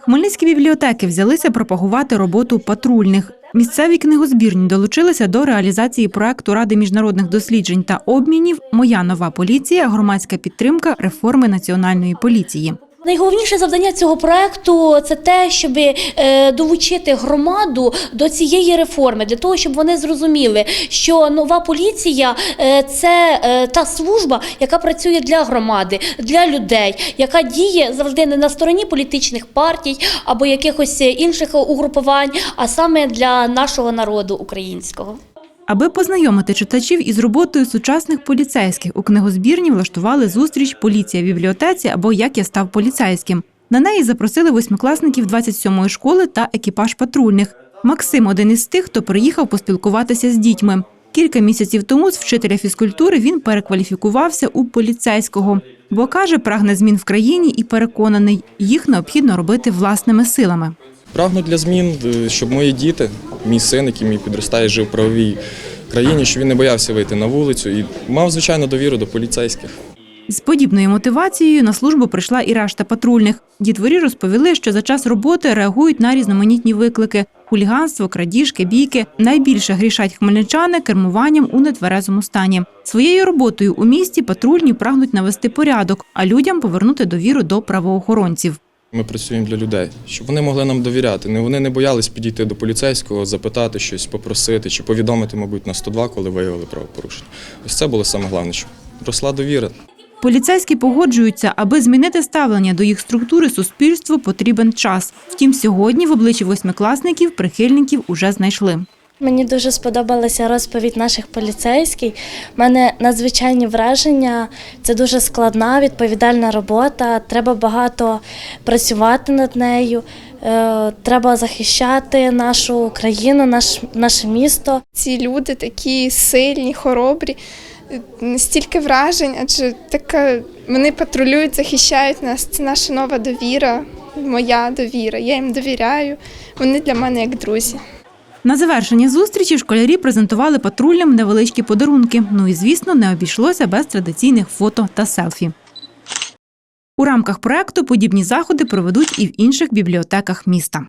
Хмельницькі бібліотеки взялися пропагувати роботу патрульних. Місцеві книгозбірні долучилися до реалізації проекту Ради міжнародних досліджень та обмінів Моя нова поліція громадська підтримка реформи національної поліції. Найголовніше завдання цього проекту це те, щоб е, долучити громаду до цієї реформи, для того, щоб вони зрозуміли, що нова поліція е, це е, та служба, яка працює для громади, для людей, яка діє завжди не на стороні політичних партій або якихось інших угрупувань, а саме для нашого народу українського. Аби познайомити читачів із роботою сучасних поліцейських, у книгозбірні влаштували зустріч Поліція в бібліотеці або Як я став поліцейським. На неї запросили восьмикласників 27-ї школи та екіпаж патрульних. Максим один із тих, хто приїхав поспілкуватися з дітьми. Кілька місяців тому з вчителя фізкультури він перекваліфікувався у поліцейського, бо каже, прагне змін в країні і переконаний, їх необхідно робити власними силами. Прагну для змін, е, щоб мої діти, мій син, який мій підростає, жив в правовій країні, щоб він не боявся вийти на вулицю і мав, звичайно, довіру до поліцейських. З подібною мотивацією на службу прийшла і решта патрульних. Дітворі розповіли, що за час роботи реагують на різноманітні виклики: хуліганство, крадіжки, бійки. Найбільше грішать хмельничани кермуванням у нетверезому стані. Своєю роботою у місті патрульні прагнуть навести порядок, а людям повернути довіру до правоохоронців. Ми працюємо для людей, щоб вони могли нам довіряти. Не вони не боялись підійти до поліцейського, запитати щось, попросити чи повідомити, мабуть, на 102, коли виявили правопорушення. Ось це було саме головне, щоб росла довіра. Поліцейські погоджуються, аби змінити ставлення до їх структури суспільству потрібен час. Втім, сьогодні в обличчі восьмикласників прихильників уже знайшли. Мені дуже сподобалася розповідь наших поліцейських. У мене надзвичайні враження. Це дуже складна, відповідальна робота. Треба багато працювати над нею. Е, Треба захищати нашу країну, наш, наше місто. ці люди такі сильні, хоробрі, стільки вражень, адже така вони патрулюють, захищають нас. Це наша нова довіра, моя довіра. Я їм довіряю. Вони для мене як друзі. На завершення зустрічі школярі презентували патрульним невеличкі подарунки. Ну і звісно, не обійшлося без традиційних фото та селфі. У рамках проекту подібні заходи проведуть і в інших бібліотеках міста.